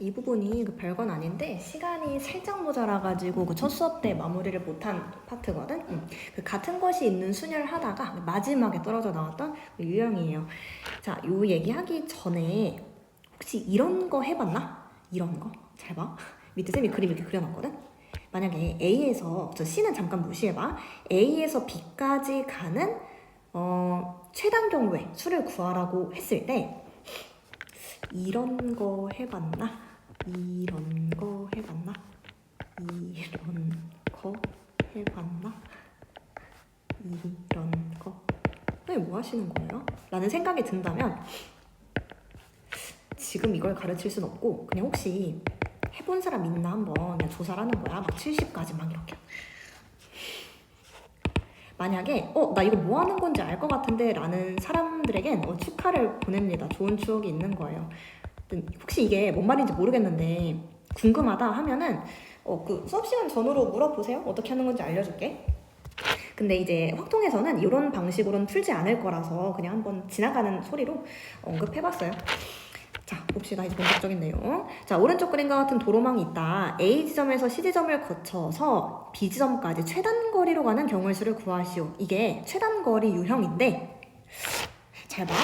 이 부분이 그 별건 아닌데 시간이 살짝 모자라가지고 그 첫 수업 때 마무리를 못한 파트거든. 음. 그 같은 것이 있는 순열을 하다가 마지막에 떨어져 나왔던 그 유형이에요. 자, 요 얘기하기 전에 혹시 이런 거 해봤나? 이런 거? 잘 봐. 밑에 쌤이 그림 이렇게 그려놨거든. 만약에 A에서 저 C는 잠깐 무시해봐. A에서 B까지 가는 어, 최단 경로의 수를 구하라고 했을 때 이런 거 해봤나? 이런 거 해봤나? 이런 거 해봤나? 이런 거. 선생님 뭐 하시는 거예요? 라는 생각이 든다면 지금 이걸 가르칠 순 없고 그냥 혹시 해본 사람 있나 한번 그냥 조사를 하는 거야. 막 70까지 막 이렇게. 만약에 어 나 이거 뭐 하는 건지 알 것 같은데 라는 사람들에겐 어, 축하를 보냅니다. 좋은 추억이 있는 거예요. 혹시 이게 뭔 말인지 모르겠는데 궁금하다 하면은 어, 그 수업 시간 전후로 물어보세요. 어떻게 하는 건지 알려줄게. 근데 이제 확통에서는 이런 방식으로는 풀지 않을 거라서 그냥 한번 지나가는 소리로 언급해봤어요. 자, 봅시다. 이제 본격적인 내용. 자, 오른쪽 그림과 같은 도로망이 있다. A 지점에서 C 지점을 거쳐서 B 지점까지 최단 거리로 가는 경우의 수를 구하시오. 이게 최단 거리 유형인데, 잘 봐.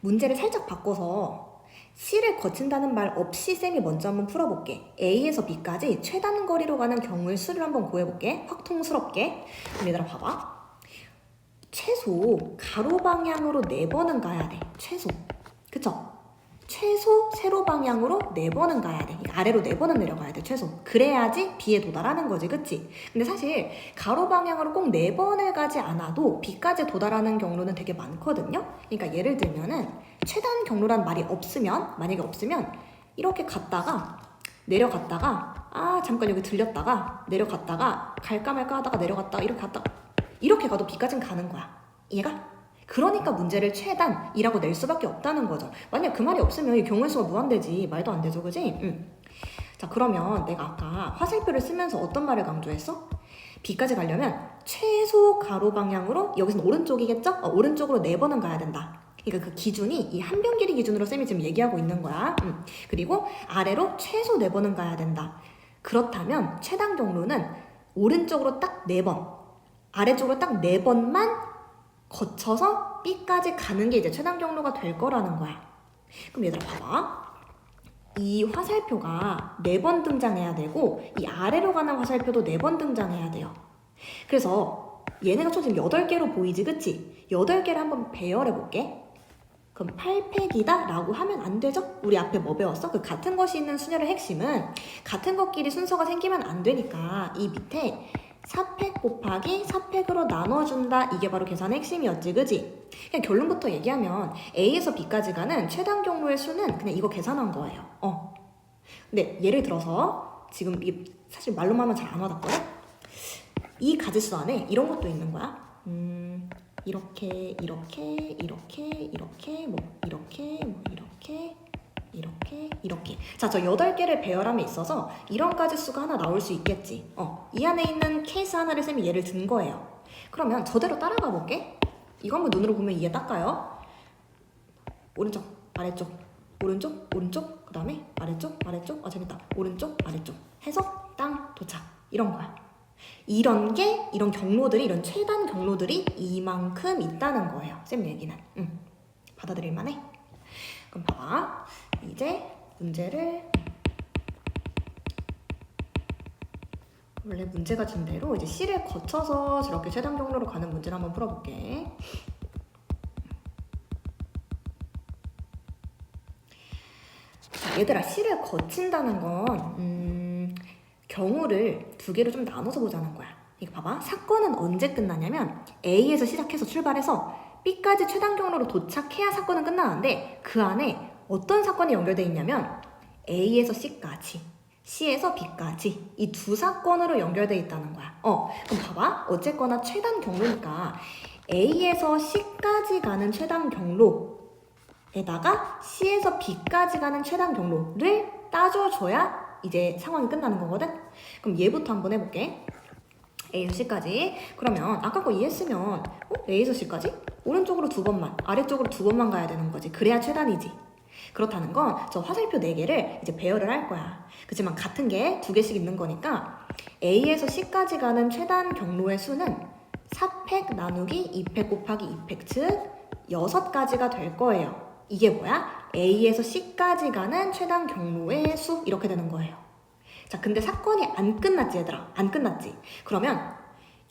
문제를 살짝 바꿔서 C를 거친다는 말 없이 쌤이 먼저 한번 풀어볼게. A에서 B까지 최단 거리로 가는 경우의 수를 한번 구해볼게. 확통스럽게. 얘들아 봐봐. 최소 가로 방향으로 네 번은 가야 돼. 최소. 그쵸? 최소 세로 방향으로 네 번은 가야 돼. 그러니까 아래로 네 번은 내려가야 돼, 최소. 그래야지 B에 도달하는 거지, 그치? 근데 사실 가로 방향으로 꼭 네 번을 가지 않아도 B까지 도달하는 경로는 되게 많거든요. 그러니까 예를 들면은 최단 경로란 말이 없으면, 만약에 없으면 이렇게 갔다가 내려갔다가 아 잠깐 여기 들렸다가 내려갔다가 갈까 말까 하다가 내려갔다가 이렇게 갔다가 이렇게 가도 B까지는 가는 거야. 이해가? 그러니까 문제를 최단이라고 낼 수밖에 없다는 거죠. 만약 그 말이 없으면 이 경우의 수가 무한대지 말도 안 되죠, 그지? 응. 자 그러면 내가 아까 화살표를 쓰면서 어떤 말을 강조했어? B까지 가려면 최소 가로 방향으로 여기서는 오른쪽이겠죠? 어, 오른쪽으로 네 번은 가야 된다. 그러니까 그 기준이 이 한 변 길이 기준으로 쌤이 지금 얘기하고 있는 거야. 응. 그리고 아래로 최소 네 번은 가야 된다. 그렇다면 최단 경로는 오른쪽으로 딱 네 번, 아래쪽으로 딱 네 번만 거쳐서 B까지 가는 게 이제 최단 경로가 될 거라는 거야. 그럼 얘들아 봐봐. 이 화살표가 네 번 등장해야 되고 이 아래로 가는 화살표도 네 번 등장해야 돼요. 그래서 얘네가 총 지금 8개로 보이지 그치? 8개를 한번 배열해 볼게. 그럼 8팩이다 라고 하면 안 되죠? 우리 앞에 뭐 배웠어? 그 같은 것이 있는 순열의 핵심은 같은 것끼리 순서가 생기면 안 되니까 이 밑에 4팩 곱하기 4팩으로 나눠준다. 이게 바로 계산의 핵심이었지, 그지? 그냥 결론부터 얘기하면 A에서 B까지 가는 최단 경로의 수는 그냥 이거 계산한 거예요. 어. 근데 예를 들어서 지금 이 사실 말로만 하면 잘 안 와닿거든? 이 가지수 안에 이런 것도 있는 거야. 음, 이렇게, 이렇게, 이렇게, 이렇게, 뭐, 이렇게, 뭐, 이렇게, 이렇게 이렇게. 자저 8개를 배열함에 있어서 이런 가지수가 하나 나올 수 있겠지. 어, 이 안에 있는 케이스 하나를 쌤이 예를 든 거예요. 그러면 저대로 따라가 볼게. 이거 한번 눈으로 보면 이해 닦아요. 오른쪽 아래쪽. 오른쪽 오른쪽. 그 다음에 아래쪽 아래쪽. 아 재밌다. 오른쪽 아래쪽. 해서 땅 도착. 이런 거야. 이런 게 이런 경로들이 이런 최단 경로들이 이만큼 있다는 거예요. 쌤 얘기는. 응. 받아들일 만해? 그럼 봐봐 이제 문제를 원래 문제가 준 대로 이제 C를 거쳐서 저렇게 최단 경로로 가는 문제를 한번 풀어볼게. 자, 얘들아 C를 거친다는 건 음, 경우를 두 개로 좀 나눠서 보자는 거야. 이거 봐봐. 사건은 언제 끝나냐면 A에서 시작해서 출발해서 B까지 최단 경로로 도착해야 사건은 끝나는데 그 안에 어떤 사건이 연결되어 있냐면 A에서 C까지, C에서 B까지 이 두 사건으로 연결되어 있다는 거야. 어, 그럼 봐봐. 어쨌거나 최단 경로니까 A에서 C까지 가는 최단 경로에다가 C에서 B까지 가는 최단 경로를 따져줘야 이제 상황이 끝나는 거거든. 그럼 얘부터 한번 해볼게. A에서 C까지. 그러면 아까 거 이해했으면 어? A에서 C까지? 오른쪽으로 두 번만, 아래쪽으로 두 번만 가야 되는 거지. 그래야 최단이지. 그렇다는 건 저 화살표 4개를 이제 배열을 할 거야. 그렇지만 같은 게 두 개씩 있는 거니까 A에서 C까지 가는 최단 경로의 수는 4팩 나누기 2팩 곱하기 2팩 즉 6가지가 될 거예요. 이게 뭐야? A에서 C까지 가는 최단 경로의 수 이렇게 되는 거예요. 자, 근데 사건이 안 끝났지 얘들아. 안 끝났지. 그러면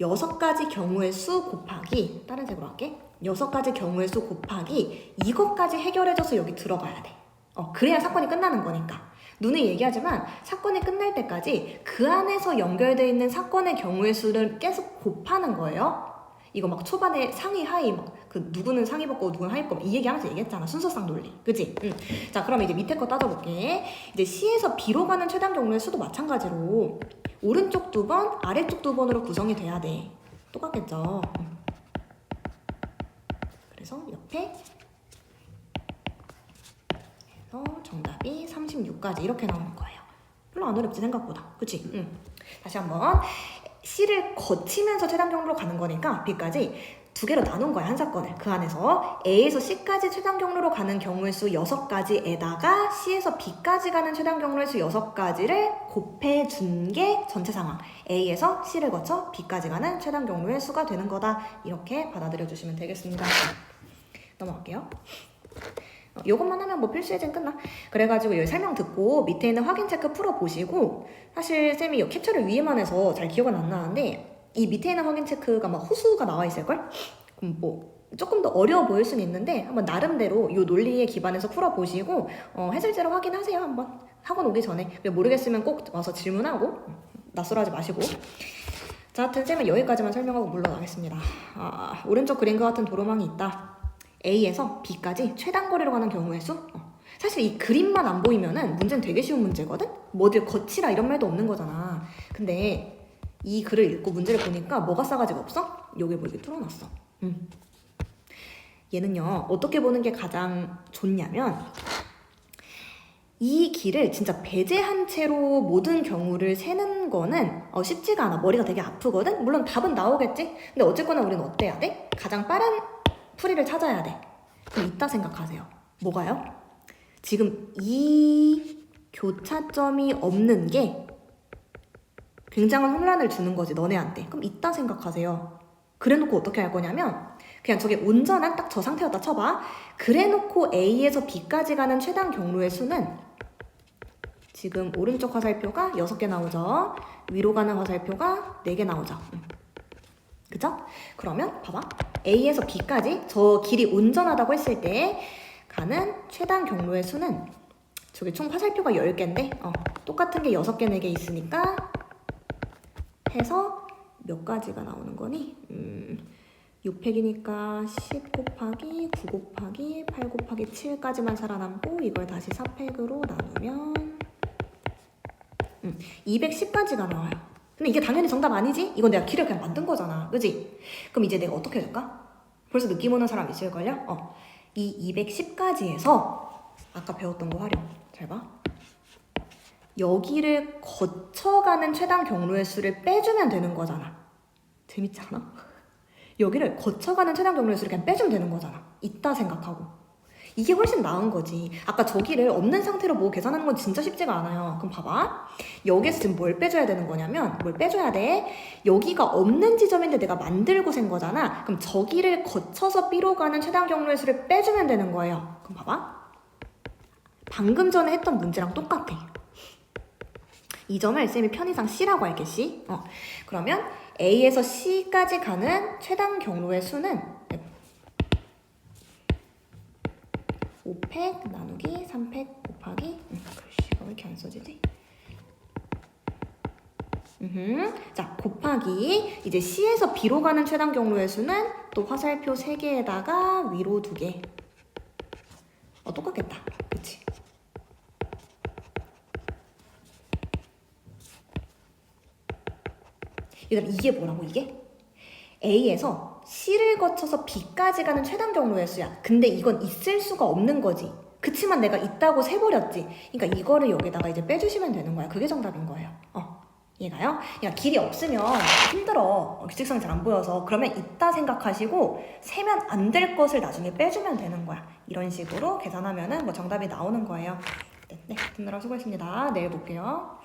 여섯 가지 경우의 수 곱하기 다른 색으로 할게. 여섯 가지 경우의 수 곱하기 이것까지 해결해줘서 여기 들어가야 돼. 어, 그래야 사건이 끝나는 거니까. 눈에 얘기하지만 사건이 끝날 때까지 그 안에서 연결되어 있는 사건의 경우의 수를 계속 곱하는 거예요. 이거 막 초반에 상위 하위 막그 누구는 상위 벗고 누구는 하위 벗고 이 얘기 하면서 얘기했잖아 순서상 논리 그지? 응. 자 그럼 이제 밑에 거 따져볼게 이제 C에서 B로 가는 최단 경로의 수도 마찬가지로 오른쪽 두 번, 아래쪽 두 번으로 구성이 돼야 돼. 똑같겠죠? 음. 그래서 옆에 그래서 정답이 36까지 이렇게 나오는 거예요. 별로 안 어렵지 생각보다. 그치? 응. 다시 한번 C를 거치면서 최단 경로로 가는 거니까 B까지 두 개로 나눈 거야 한 사건을. 그 안에서 A에서 C까지 최단 경로로 가는 경우의 수 6가지에다가 C에서 B까지 가는 최단 경로의 수 6가지를 곱해 준 게 전체 상황. A에서 C를 거쳐 B까지 가는 최단 경로의 수가 되는 거다. 이렇게 받아들여 주시면 되겠습니다. 넘어갈게요 어, 요것만 하면 뭐 필수 예제는 끝나. 그래가지고 여기 설명 듣고 밑에 있는 확인 체크 풀어 보시고 사실 쌤이 이 캡처를 위에만 해서 잘 기억은 안 나는데 이 밑에 있는 확인 체크가 막 호수가 나와 있을걸? 그럼 뭐 조금 더 어려워 보일 수는 있는데 한번 나름대로 이 논리에 기반해서 풀어보시고 어, 해설제로 확인하세요 한번. 학원 오기 전에. 왜 모르겠으면 꼭 와서 질문하고 낯설어하지 마시고. 자 하여튼 쌤은 여기까지만 설명하고 물러나겠습니다. 아, 오른쪽 그림과 같은 도로망이 있다 A에서 B까지 최단 거리로 가는 경우의 수 어. 사실 이 그림만 안 보이면은 문제는 되게 쉬운 문제거든? 뭐 어딜 거치라 이런 말도 없는 거잖아 근데 이 글을 읽고 문제를 보니까 뭐가 싸가지가 없어? 여기 뭐 이렇게 뚫어놨어. 음. 얘는요 어떻게 보는 게 가장 좋냐면 이 길을 진짜 배제한 채로 모든 경우를 세는 거는 어, 쉽지가 않아. 머리가 되게 아프거든. 물론 답은 나오겠지. 근데 어쨌거나 우리는 어때야 돼? 가장 빠른 풀이를 찾아야 돼. 그럼 이따 생각하세요. 뭐가요? 지금 이 교차점이 없는 게 굉장한 혼란을 주는 거지 너네한테 그럼 이따 생각하세요 그래놓고 어떻게 할 거냐면 그냥 저게 온전한 딱 저 상태였다 쳐봐 그래놓고 A에서 B까지 가는 최단 경로의 수는 지금 오른쪽 화살표가 6개 나오죠 위로 가는 화살표가 4개 나오죠 음. 그죠? 그러면 봐봐 A에서 B까지 저 길이 온전하다고 했을 때 가는 최단 경로의 수는 저기 총 화살표가 10개인데 어, 똑같은 게 6개, 4개 있으니까 해서 몇 가지가 나오는 거니? 음, 6팩이니까 10 곱하기 9 곱하기 8 곱하기 7까지만 살아남고 이걸 다시 4팩으로 나누면 음, 210까지가 나와요. 근데 이게 당연히 정답 아니지? 이건 내가 길을 그냥 만든 거잖아. 그지? 그럼 이제 내가 어떻게 해줄까? 벌써 느낌 오는 사람 있을걸요? 어. 이 210까지에서 아까 배웠던 거 활용. 잘 봐. 여기를 거쳐가는 최단 경로의 수를 빼주면 되는 거잖아. 재밌지 않아? 여기를 거쳐가는 최단 경로의 수를 그냥 빼주면 되는 거잖아. 있다 생각하고. 이게 훨씬 나은 거지. 아까 저기를 없는 상태로 뭐 계산하는 건 진짜 쉽지가 않아요. 그럼 봐봐. 여기에서 지금 뭘 빼줘야 되는 거냐면, 뭘 빼줘야 돼? 여기가 없는 지점인데 내가 만들고 센 거잖아. 그럼 저기를 거쳐서 B로 가는 최단 경로의 수를 빼주면 되는 거예요. 그럼 봐봐. 방금 전에 했던 문제랑 똑같아. 이 점을 쌤이 편의상 C라고 할게 C. 어. 그러면 A에서 C까지 가는 최단 경로의 수는 5팩 나누기 3팩 곱하기 음, 글씨가 왜 이렇게 안 써지지? 음흠. 자 곱하기 이제 C에서 B로 가는 최단 경로의 수는 또 화살표 3개에다가 위로 2개 어 똑같겠다 그치? 얘들아 이게 뭐라고 이게? A에서 C를 거쳐서 B까지 가는 최단 경로의 수야. 근데 이건 있을 수가 없는 거지. 그치만 내가 있다고 세버렸지. 그러니까 이거를 여기다가 이제 빼주시면 되는 거야. 그게 정답인 거예요. 어, 얘가요? 야 길이 없으면 힘들어 어, 규칙성이 잘안 보여서 그러면 있다 생각하시고 세면 안 될 것을 나중에 빼주면 되는 거야 이런 식으로 계산하면은 뭐 정답이 나오는 거예요 네, 네 듣느라 수고했습니다 내일 볼게요